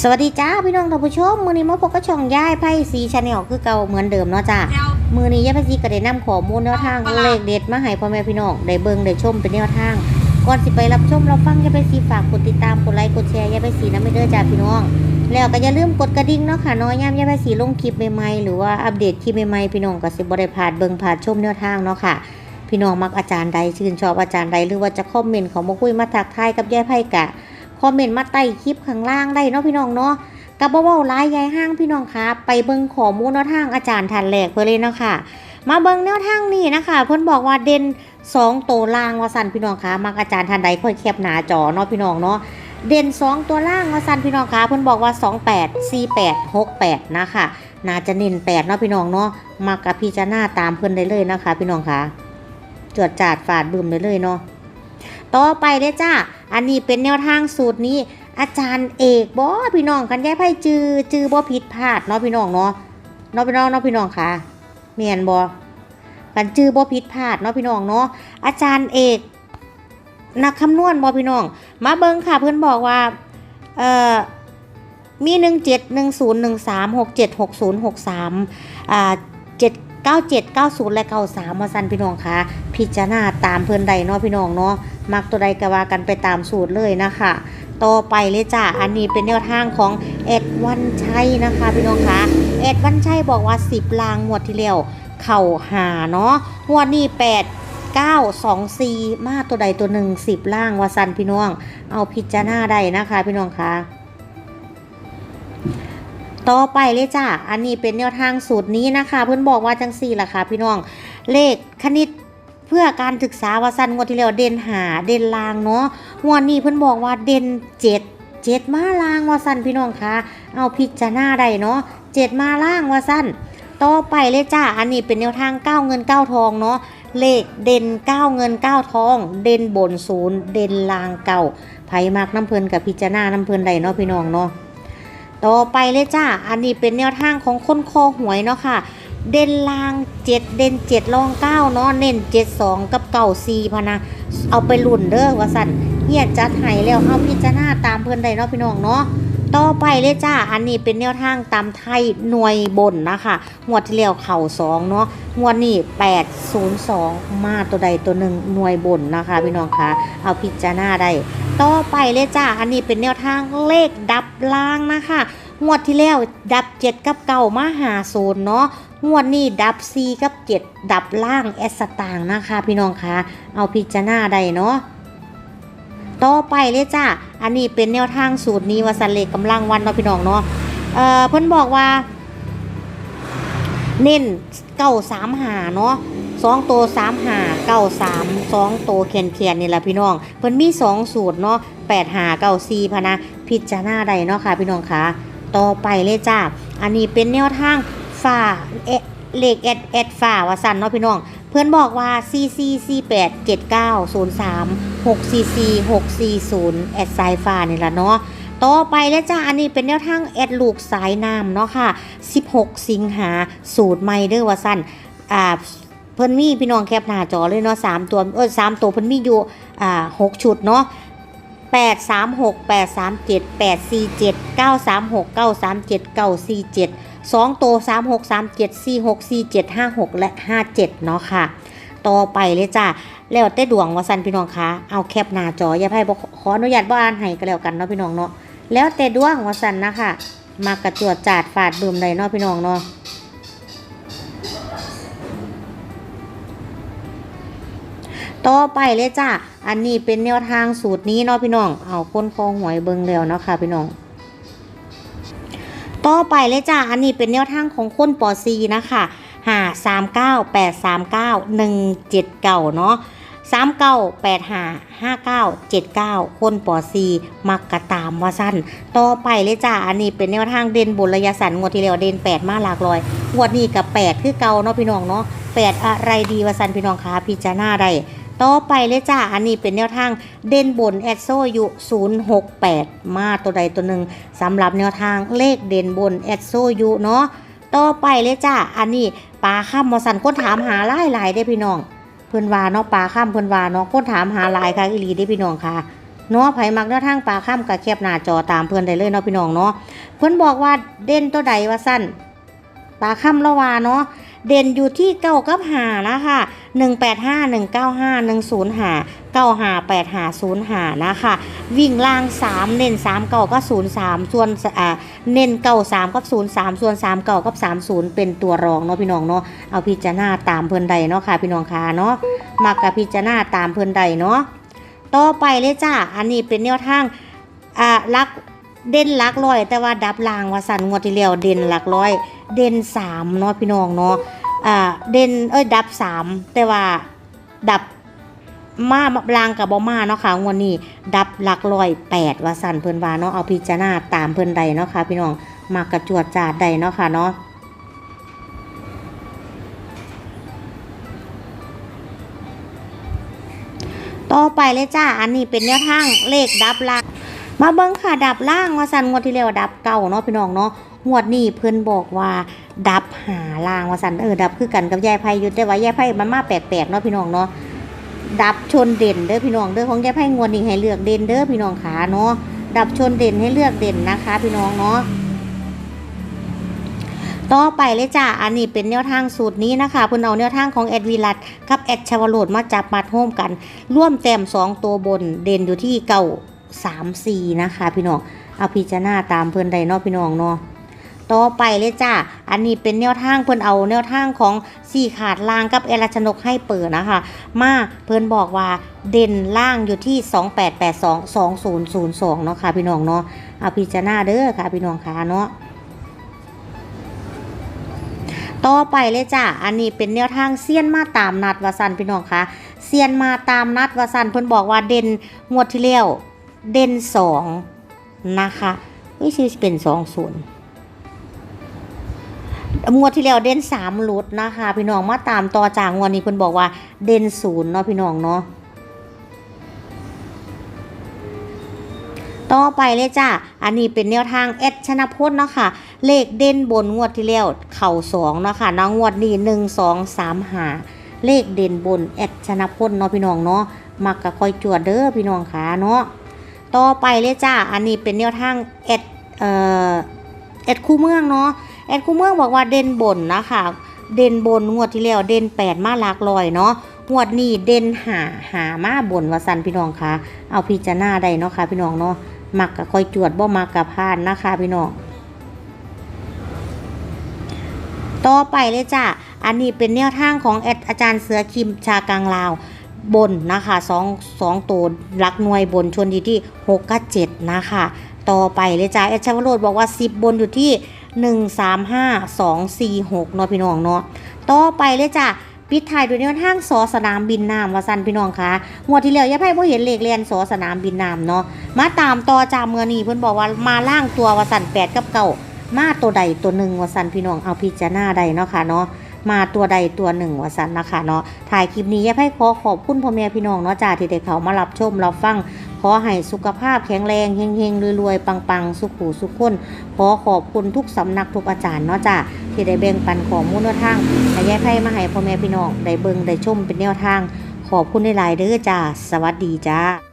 สวัสดีจ้าพี่น้องท่านผู้ชม มือนี้มาพบกับช่องย่ายไพ่สีชาแนลคือเก่าเหมือนเดิมเนาะจ้าเจ้ามือนี้ย่ายไพ่สีก็ได้นำข้อมูลแนวทางเลขเด็ดมาให้พ่อแม่พี่น้องได้เบิ่งได้ชมเป็นแนวทาง ก่อนสิไปรับชมรับฟังย่ายไพ่สีฝากกดติดตามกดไลค์กดแชร์ย่ายไพ่สีนะไม่เด้อจ้าพี่น้อง แล้วก็อย่าลืมกดกระดิ่งเนาะค่ะเน้อยย่ามย่ายไพ่สีลงคลิปใหม่ๆหรือว่าอัปเดตคลิปใหม่ๆพี่น้องก็สิบ่ได้พลาดเบิ่งพลาดชมแนวทางเนาะค่ะพี่น้องมักอาจารย์ใดชื่นชอบอาจารย์ใดหรือว่าจะคอมเมนต์เขามาคุยมาทักทายกับย่ายไพ่กะ คอมเมนต์มาใต้คลิปข้างล่างได้เนาะพี่น้องเนาะกับเว้าๆหลายยายห้างพี่น้องคะไปเบิ่งขอมูลแนวทางอาจารย์ทันแหลกเพื่อเลยเนาะค่ะ มาเบิ่งแนวทางนี้นะคะเพิ่นบอกว่าเด่นสองตัวล่างว่าสันพี่น้องคะมักอาจารย์ทันใดค่อยแคบหนาจอเนาะพี่น้องเนาะเด่นสองตัวล่างว่าสันพี่น้องคะเพิ่นบอกว่า 28 48 68 นะคะน่าจะเน้น8เนาะพี่น้องเนาะมักกับพิจารณาตามเพิ่อนได้เลยนะคะ พี่น้องคะจวดจาดฝาดบึมได้เลยเนาะ ต่อไปเลยจ้า อันนี้เป็นแนวทางสูตรนี้ อาจารย์เอกบอพี่น้องกันยายไพ่จือจือบ่ผิดพลาดเนาะพี่น้องเนาะเนาะพี่น้องเนาะพี่น้องค่ะเมียนบอกันจือบ่ผิดพลาดเนาะพี่น้องเนาะอาจารย์เอกนักคำนวณบอพี่น้อง มาเบิ่งค่ะเพื่อนบอกว่าเอ่อมีหนึ่งเจ็ดหนึ่งศูนย์หนึ่งสามหกเจ็ดหกศูนย์หกสามอ่าเจ็ด เก้าเจ็ดเก้าศูนย์และเก้าสามมาสันพี่น้องค่ะพิจารณาตามเพื่อนใดเนาะพี่น้องเนาะมักตัวใดก็ว่ากันไปตามสูตรเลยนะคะต่อไปเลยจ้ะ อันนี้เป็นแนวทางของเอ็ดวันชัยนะคะพี่น้องคะเอ็ดวันชัยบอกว่า 10 ลางงวดที่แล้วเข่าหาเนาะงวดนี้ 8 9 2 4 มาตัวใดตัวหนึ่ง10 ล่างวาสันพี่น้อง เอาพิจารณาได้นะคะพี่น้องคะ ต่อไปเลยจ้ะอันนี้เป็นแนวทางสูตรนี้นะคะ เพื่อนบอกว่าจังสี่ล่ะค่ะ พี่น้อง เลขคณิตเพื่อการศึกษาวาสันงวดที่แล้วเด่นหาเด่นลางเนาะงวดนี้เพิ่อนบอกว่าเด่นเจ็ดเจ็ดมาล่างว่าสั้นพี่น้องคะเอาพิจารณาได้เนาะเจ็ดมาล่างว่าสั้นต่อไปเลยจ้าอันนี้เป็นแนวทางเก้าเงินเก้าทองเนาะเลขเด่นเก้าเงินเก้าทอง เด่นบนศูนย์เด่นลางเก่าไผมากน้ำเพลินกับพิจารณาน้ำเพลินได้เนาะพี่น้องเนาะ ต่อไปเลยจ้า อันนี้เป็นแนวทางของคนคอหวยเนาะค่ะ เด่นลางเจ็ดเด่นเจ็ดรองเก้าเนาะ เน้นเจ็ดสองกับเก่าสี่พะนะ เอาไปลุ่นเด้อว่าสันเฮียจัดให้แล้วเอาพิจารณาตามเพื่อนใดเนาะพี่น้องเนาะ ต่อไปเลยจ้า อันนี้เป็นแนวทางตามไทยหน่วยบนนะคะงวดที่แล้วเข่าสองเนาะงวดนี้แปดศูนย์สองมาตัวใดตัวหนึ่งหน่วยบนนะคะพี่น้องคะเอาพิจารณาได้ต่อไปเลยจ้า อันนี้เป็นแนวทางเลขดับล่างนะคะงวดที่แล้วดับเจ็ดกับเก่ามาหาศูนย์เนาะงวดนี้ดับซีกับเจ็ดดับล่างแอสตางนะคะ พี่น้องคะเอาพิจารณาได้เนาะ ต่อไปเลยจ้าอันนี้เป็นแนวทางสูตรนี้ว่าสันเลขกำลังวันเนาะพี่น้องเนาะเอ่อเพิ่นบอกว่า เน้นเก้าสามหาเนาะสองตัวสามหาเก้าสามสองตัวเขียนเขียนนี่แหละพี่น้อง เพิ่นมีสองสูตรเนาะแปดหาเก้าสี่พะนะพิจารณาได้เนาะค่ะพี่น้องคะต่อไปเลยจ้าอันนี้เป็นแนวทางฝ่าเอเลขแอดแอดฝ่าวาสันเนาะพี่น้อง เพื่อนบอกว่า c c c 8 7 9 0 3 6 c c 6 4 0แอดสายฝ่านี่แหละเนาะต่อไปแล้วจ้า อันนี้เป็นแนวทางแอดลูกสายน้ำเนาะค่ะ 16 สิงหาสูตรไมเด้อว่าสันอ่าเพิ่นมีพี่น้องแคปหน้าจอเลยเนาะสามตัวเออสามตัวเพิ่นมีอยู่อ่าหกชุดเนาะแปดสามหกแปดสามเจ็ดแปดสี่เจ็ดเก้าสามหกเก้าสามเจ็ดเก้าสี่เจ็ดสองโตสามหกสามเจ็ดสี่หกสี่เจ็ดห้าหกและห้าเจ็ดเนาะค่ะ ต่อไปเลยจ้าแล้วแต่ดวงว่าสันพี่น้องคะเอาแคปหน้าจอ อย่าให้บอกขออนุญาตบ่อ่านให้ก็แล้วกันเนาะพี่น้องเนาะแล้วแต่ดวงว่าสันนะคะมากระจวดจาดฝาดดื่มใดเนาะพี่น้องเนาะต่อไปเลยจ้าอันนี้เป็นแนวทางสูตรนี้เนาะพี่น้อง เอาคนคอหวยเบิงแล้วเนาะค่ะพี่น้อง ต่อไปเลยจ้าอันนี้เป็นแนวทางของคนปอซีนะคะหาสามเก้าแปดสามเก้าหนึ่งเจ็ดเก้าเนาะสามเก้าแปดหาห้าเก้าเจ็ดเก้าคนปอซีมักกะตามว่าสั้นต่อไปเลยจ้าอันนี้เป็นแนวทางเด่นบนระยะสันงวดที่แล้วเด่นแปดมาหลากลอยงวดนี้กับแปดคือเก่าเนาะพี่น้องเนาะแปดอะไรดีว่าสันพี่น้องคะพิจารณาได้ ต่อไปเลยจ้า อันนี้เป็นแนวทางเด่นบนแอดโซอยู่ 068 มาตัวใดตัวหนึ่งสำหรับแนวทางเลขเด่นบนแอดโซอยู่เนาะต่อไปเลยจ้า อันนี้ปลาข้ามมอสันคนถามหาหลายหลายได้พี่น้อง เพิ่อนวาเนาะปลาข้ามเพิ่อนวาเนาะคนถามหาหลายค่ะอีหลีได้พี่น้องค่ะเนาะไผมักแนวทางปลาข้ามกับแคบหน้าจอตามเพื่อนได้เลยเนาะพี่น้องเนาะเพื่อนบอกว่าเด่นตัวใดว่าสั้นปลาข้ามละวาเนาะ เด่นอยู่ที่เก้ากับหานะคะหนึ่งแปดห้าหนึ่งเก้าห้าหนึ่งศูนย์หาเก้าหาแปดหาศูนย์หานะคะ วิ่งล่างสามเน้นสามเก้าก็ศูนย์สามส่วนอ่าเน้นเก้าสามกับศูนย์สามส่วนสามเก้ากับสามศูนย์เป็นตัวรองเนาะพี่น้องเนาะเอาพิจารณาตามเพื่อนใดเนาะค่ะพี่น้องค่ะเนาะมักกับพิจารณาตามเพื่อนใดเนาะต่อไปเลยจ้าอันนี้เป็นแนวทางอ่าลัก เด่นหลักร้อย แต่ว่าดับลางว่าสันงวดที่แล้วเด่นหลักร้อย เด่นสามเนาะพี่น้องเนาะอ่าเด่นเอ้ยดับสามแต่ว่าดับมาลางกับบอมาเนาะค่ะงวดนี้ ดับหลักร้อยแปดว่าสันเพิ่นว่าเนาะเอาพิจารณาตามเพิ่นใดเนาะค่ะพี่น้องมากระจวดจาดใดเนาะค่ะเนาะต่อไปเลยจ้า อันนี้เป็นแนวทางเลขดับล่าง มาเบิ้งค่ะดับล่างว่าสันงวดที่แล้วดับเก่าเนาะพี่น้องเนาะงวดนี้เพิ่นบอกว่าดับหาล่างว่าสันเออดับคือกันกับยายไพอยู่แต่ว่ายายไพมันมาแปลกๆเนาะพี่น้องเนาะดับชนเด่นเด้อพี่น้องเด้อของยายไพงวดนี้ให้เลือกเด่นเด้อพี่น้องขาเนาะดับชนเด่นให้เลือกเด่นนะคะ พี่น้องเนาะต่อไปเลยจ้า อันนี้เป็นแนวทางสูตรนี้นะคะเพิ่นเอาแนวทางของแอดวีลัดกับแอดชาวโรดมาจับมาโฮมกัน ร่วมแต้มสองตัวบนเด่นอยู่ที่เก้า สามสี่นะคะ พี่น้องเอาพิจารณาตามเพื่อนใดเนาะพี่น้องเนาะต่อไปเลยจ้า อันนี้เป็นแนวทางเพื่อนเอาแนวทางของสี่ขาดล่างกับเอราชนกให้เปิดนะคะ มาเพื่อนบอกว่าเด่นล่างอยู่ที่ 2882 2002 เนาะค่ะพี่น้องเนาะ เอาพิจารณาเด้อค่ะพี่น้องค่ะเนาะ ต่อไปเลยจ้ะอันนี้เป็นแนวทางเซียนมาตามนัดวาสันพี่น้องคะเซียนมาตามนัดวาสันเพิ่อนบอกว่าเด่นงวดที่แล้ว เด่นสองนะคะวิชิเป็นสองศูนย์งวดที่แล้วเด่นสามหลุดนะคะ พี่น้องมาตามต่อจากงวดนี้เพิ่นบอกว่าเด่นศูนย์เนาะพี่น้องเนาะต่อไปเลยจ้า อันนี้เป็นแนวทางแอชนะพจน์เนาะค่ะ เลขเด่นบนงวดที่แล้วเข่าสองเนาะค่ะนะงงวดนี้หนึ่งสองสามหาเลขเด่นบนแอชนะพจน์เนาะพี่น้องเนาะมักกะคอยจวดเด้อพี่น้องขาเนาะ ต่อไปเลยจ้า อันนี้เป็นแนวทางแอดเอ่อแอดคู่เมืองเนาะ แอดคู่เมืองบอกว่าเด่นบนนะคะ เด่นบนงวดที่แล้วเด่นแปดมาหลักลอยเนาะ งวดนี้เด่นหาหามาบนวาสันพี่น้องคะเอาพิจารณาได้เนาะค่ะพี่น้องเนาะ มักกับคอยจวดบ่มักกับพานนะคะพี่น้อง ต่อไปเลยจ้ะอันนี้เป็นแนวทางของแอดอาจารย์เสือคิมชากลางลาว บนนะคะสองสองตัวรักหน่วยบนชนอยู่ที่หกกับเจ็ดนะคะ ต่อไปเลยจ้ะแอดชาวโรดบอกว่าสิบบนอยู่ที่หนึ่งสามห้าสองสี่หกเนาะพี่น้องเนาะต่อไปเลยจ้ะปิดท้ายด้วยแนวทางสอสนามบินน้ำว่าสันพี่น้องคะงวดที่แล้วย่าไพ่บ่เห็นเลขเรียนสอสนามบินน้ำเนาะมาตามต่อจากเมื่อนี้เพิ่อนบอกว่ามาล่างตัววาสันแปดกับเก่ามาตัวใดตัวหนึ่งวาสันพี่น้องเอาพิจารณาใดเนาะค่ะเนาะ มาตัวใดตัวหนึ่งวาสันนะคะเนาะถ่ายคลิปนี้ยายไพ่ขอขอบคุณพ่อแม่พี่น้องเนาะจ้าที่ได้เขามารับชมรับฟังขอให้สุขภาพแข็งแรงเฮงๆรวยๆปังๆ สุขหูสุขคนขอขอบคุณทุกสำนักทุกอาจารย์เนาะจ้าที่ได้แบ่งปันข้อมูลแนวทางให้ยายไพ่มาให้พ่อแม่พี่น้องได้เบิ่งได้ชมเป็นแนวทาง ขอบคุณในหลายเด้อจ้าสวัสดีจ้า